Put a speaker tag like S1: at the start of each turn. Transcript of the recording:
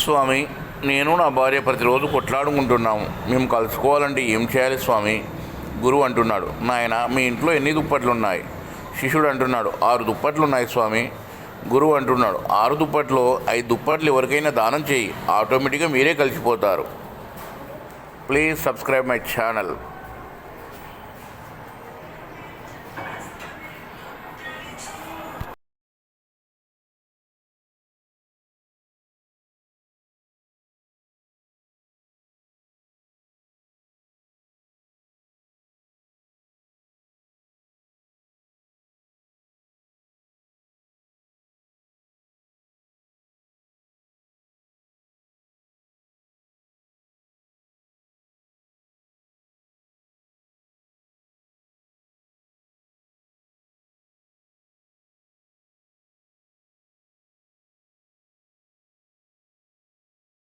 S1: స్వామి నేను నా భార్య ప్రతిరోజు కొట్లాడుకుంటున్నాము. మేము కలుసుకోవాలంటే ఏం చేయాలి స్వామి? గురువు అంటున్నాడు. నాయన మీ ఇంట్లో ఎన్ని దుప్పట్లు ఉన్నాయి శిష్యుడు అంటున్నాడు ఆరు దుప్పట్లు ఉన్నాయి స్వామి. గురువు అంటున్నాడు ఆరు దుప్పట్లో ఐదు దుప్పట్లు ఎవరికైనా దానం చేయి. ఆటోమేటిక్గా మీరే కలిసిపోతారు. Please subscribe my channel.